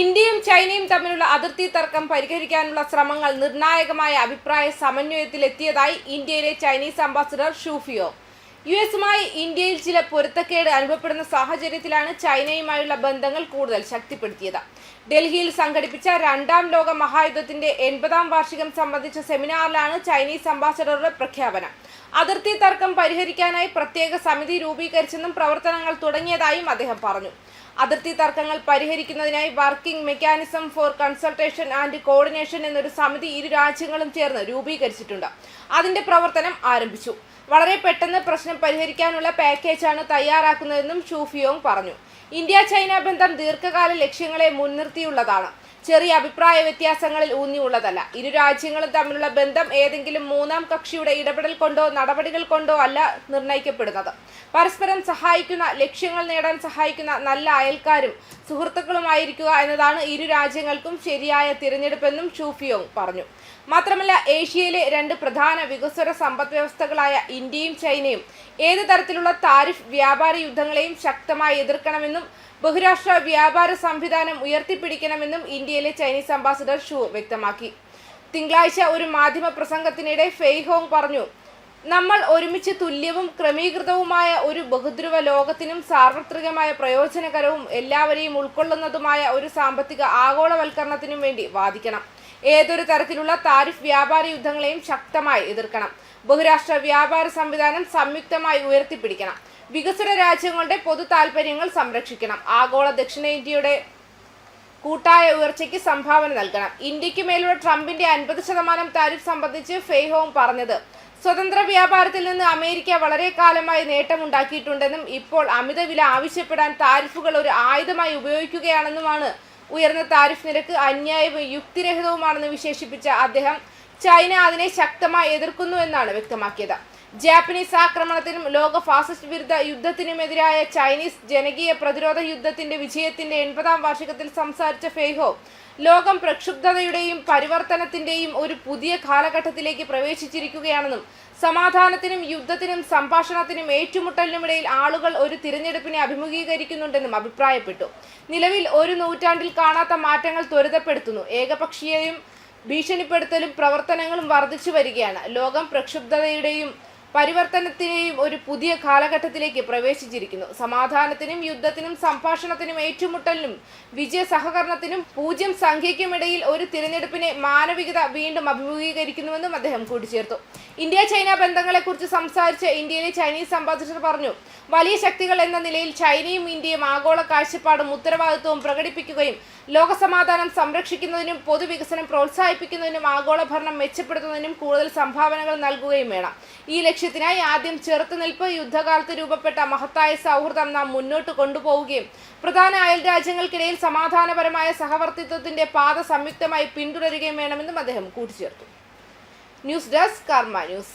ഇന്ത്യയും ചൈനയും തമ്മിലുള്ള അതിർത്തി തർക്കം പരിഹരിക്കാനുള്ള ശ്രമങ്ങൾ നിർണായകമായ അഭിപ്രായ സമന്വയത്തിലെത്തിയതായി ഇന്ത്യയിലെ ചൈനീസ് അംബാസിഡർ ഷൂഫിയോ യു എസുമായി ഇന്ത്യയിൽ ചില പൊരുത്തക്കേട് അനുഭവപ്പെടുന്ന സാഹചര്യത്തിലാണ് ചൈനയുമായുള്ള ബന്ധങ്ങൾ കൂടുതൽ ശക്തിപ്പെടുത്തിയത്. ഡൽഹിയിൽ സംഘടിപ്പിച്ച രണ്ടാം ലോക മഹായുദ്ധത്തിന്റെ എൺപതാം വാർഷികം സംബന്ധിച്ച സെമിനാറിലാണ് ചൈനീസ് അംബാസഡറുടെ പ്രഖ്യാപനം. അതിർത്തി തർക്കം പരിഹരിക്കാനായി പ്രത്യേക സമിതി രൂപീകരിച്ചെന്നും പ്രവർത്തനങ്ങൾ തുടങ്ങിയതായും അദ്ദേഹം പറഞ്ഞു. അതിർത്തി തർക്കങ്ങൾ പരിഹരിക്കുന്നതിനായി working mechanism for consultation and coordination എന്നൊരു സമിതി ഇരു രാജ്യങ്ങളും ചേർന്ന് രൂപീകരിച്ചിട്ടുണ്ട്. അതിന്റെ പ്രവർത്തനം ആരംഭിച്ചു. വളരെ പെട്ടെന്ന് പ്രശ്നം പരിഹരിക്കാനുള്ള പാക്കേജാണ് തയ്യാറാക്കുന്നതെന്നും ഷൂഫിയോങ് പറഞ്ഞു. ഇന്ത്യ ചൈന ബന്ധം ദീർഘകാല ലക്ഷ്യങ്ങളെ മുൻനിർത്തിയുള്ളതാണ്. ചെറിയ അഭിപ്രായ വ്യത്യാസങ്ങളിൽ ഊന്നിയുള്ളതല്ല. ഇരു രാജ്യങ്ങളും തമ്മിലുള്ള ബന്ധം ഏതെങ്കിലും മൂന്നാം കക്ഷിയുടെ ഇടപെടൽ കൊണ്ടോ നടപടികൾ കൊണ്ടോ അല്ല നിർണയിക്കപ്പെടുന്നത്. പരസ്പരം സഹായിക്കുന്ന ലക്ഷ്യങ്ങൾ നേടാൻ സഹായിക്കുന്ന നല്ല അയൽക്കാരും സുഹൃത്തുക്കളുമായിരിക്കുക എന്നതാണ് ഇരു രാജ്യങ്ങൾക്കും ശരിയായ തിരഞ്ഞെടുപ്പെന്നും ഷൂഫിയോങ് പറഞ്ഞു. മാത്രമല്ല ഏഷ്യയിലെ രണ്ട് പ്രധാന വികസ്വര സമ്പദ് വ്യവസ്ഥകളായ ഇന്ത്യയും ചൈനയും ഏത് തരത്തിലുള്ള താരിഫ് വ്യാപാര യുദ്ധങ്ങളെയും ശക്തമായി എതിർക്കണമെന്നും ബഹുരാഷ്ട്ര വ്യാപാര സംവിധാനം ഉയർത്തിപ്പിടിക്കണമെന്നും ഇന്ത്യയിലെ ചൈനീസ് അംബാസിഡർ ഷു വ്യക്തമാക്കി. തിങ്കളാഴ്ച ഒരു മാധ്യമ പ്രസംഗത്തിനിടെ ഫെയ്ഹോങ് പറഞ്ഞു നമ്മൾ ഒരുമിച്ച് തുല്യവും ക്രമീകൃതവുമായ ഒരു ബഹുദ്രുവ ലോകത്തിനും സാർവത്രികമായ പ്രയോജനകരവും എല്ലാവരെയും ഉൾക്കൊള്ളുന്നതുമായ ഒരു സാമ്പത്തിക ആഗോളവൽക്കരണത്തിനും വേണ്ടി വാദിക്കണം. ഏതൊരു തരത്തിലുള്ള താരിഫ് വ്യാപാര യുദ്ധങ്ങളെയും ശക്തമായി എതിർക്കണം. ബഹുരാഷ്ട്ര വ്യാപാര സംവിധാനം സംയുക്തമായി ഉയർത്തിപ്പിടിക്കണം. വികസ്വര രാജ്യങ്ങളുടെ പൊതു താല്പര്യങ്ങൾ സംരക്ഷിക്കണം. ആഗോള ദക്ഷിണേന്ത്യയുടെ കൂട്ടായ ഉയർച്ചയ്ക്ക് സംഭാവന നൽകണം. ഇന്ത്യയ്ക്ക് മേലുള്ള ട്രംപിന്റെ അൻപത് ശതമാനം താരിഫ് സംബന്ധിച്ച് ഫെയ്ഹോം പറഞ്ഞത് സ്വതന്ത്ര വ്യാപാരത്തിൽ നിന്ന് അമേരിക്ക വളരെ കാലമായി നേട്ടമുണ്ടാക്കിയിട്ടുണ്ടെന്നും ഇപ്പോൾ അമിത വില ആവശ്യപ്പെടാൻ താരിഫുകൾ ഒരു ആയുധമായി ഉപയോഗിക്കുകയാണെന്നുമാണ് ഉയർന്ന താരിഫ് നിരക്ക് അന്യായവും യുക്തിരഹിതവുമാണെന്ന് വിശേഷിപ്പിച്ച അദ്ദേഹം ചൈന അതിനെ ശക്തമായി എതിർക്കുന്നു എന്നാണ് വ്യക്തമാക്കിയത്. ജാപ്പനീസ് ആക്രമണത്തിനും ലോക ഫാസിസ്റ്റ് വിരുദ്ധ യുദ്ധത്തിനുമെതിരായ ചൈനീസ് ജനകീയ പ്രതിരോധ യുദ്ധത്തിന്റെ വിജയത്തിന്റെ എൺപതാം വാർഷികത്തിൽ സംസാരിച്ച ഫെയ്ഹോ ലോകം പ്രക്ഷുബ്ധതയുടെയും പരിവർത്തനത്തിന്റെയും ഒരു പുതിയ കാലഘട്ടത്തിലേക്ക് പ്രവേശിച്ചിരിക്കുകയാണെന്നും സമാധാനത്തിനും യുദ്ധത്തിനും സംഭാഷണത്തിനും ഏറ്റുമുട്ടലിനുമിടയിൽ ആളുകൾ ഒരു തിരഞ്ഞെടുപ്പിനെ അഭിമുഖീകരിക്കുന്നുണ്ടെന്നും അഭിപ്രായപ്പെട്ടു. നിലവിൽ ഒരു നൂറ്റാണ്ടിൽ കാണാത്ത മാറ്റങ്ങൾ ത്വരിതപ്പെടുത്തുന്നു. ഏകപക്ഷീയയും ഭീഷണിപ്പെടുത്തലും പ്രവർത്തനങ്ങളും വർദ്ധിച്ചു വരികയാണ് ലോകം പ്രക്ഷുബ്ധതയുടെയും പരിവർത്തനത്തിനെയും ഒരു പുതിയ കാലഘട്ടത്തിലേക്ക് പ്രവേശിച്ചിരിക്കുന്നു. സമാധാനത്തിനും യുദ്ധത്തിനും സംഭാഷണത്തിനും ഏറ്റുമുട്ടലിനും വിജയ സഹകരണത്തിനും പൂജ്യം സംഖ്യയ്ക്കുമിടയിൽ ഒരു തിരഞ്ഞെടുപ്പിനെ മാനവികത വീണ്ടും അഭിമുഖീകരിക്കുന്നുവെന്നും അദ്ദേഹം കൂട്ടിച്ചേർത്തു. ഇന്ത്യ ചൈന ബന്ധങ്ങളെക്കുറിച്ച് സംസാരിച്ച ഇന്ത്യയിലെ ചൈനീസ് അംബാസിഡർ പറഞ്ഞു വലിയ ശക്തികൾ എന്ന നിലയിൽ ചൈനയും ഇന്ത്യയും ആഗോള കാഴ്ചപ്പാടും ഉത്തരവാദിത്വവും പ്രകടിപ്പിക്കുകയും ലോകസമാധാനം സംരക്ഷിക്കുന്നതിനും പൊതുവികസനം പ്രോത്സാഹിപ്പിക്കുന്നതിനും ആഗോള ഭരണം മെച്ചപ്പെടുത്തുന്നതിനും കൂടുതൽ സംഭാവനകൾ നൽകുകയും വേണം. ഈ ലക്ഷ്യത്തിനായി ആദ്യം ചെറുത്തുനിൽപ്പ് യുദ്ധകാലത്ത് രൂപപ്പെട്ട മഹത്തായ സൗഹൃദം നാം മുന്നോട്ട് കൊണ്ടുപോവുകയും പ്രധാന അയൽ രാജ്യങ്ങൾക്കിടയിൽ സമാധാനപരമായ സഹവർത്തിത്വത്തിന്റെ പാത സംയുക്തമായി പിന്തുടരുകയും വേണമെന്നും അദ്ദേഹം കൂട്ടിച്ചേർത്തു. News desk Karma news.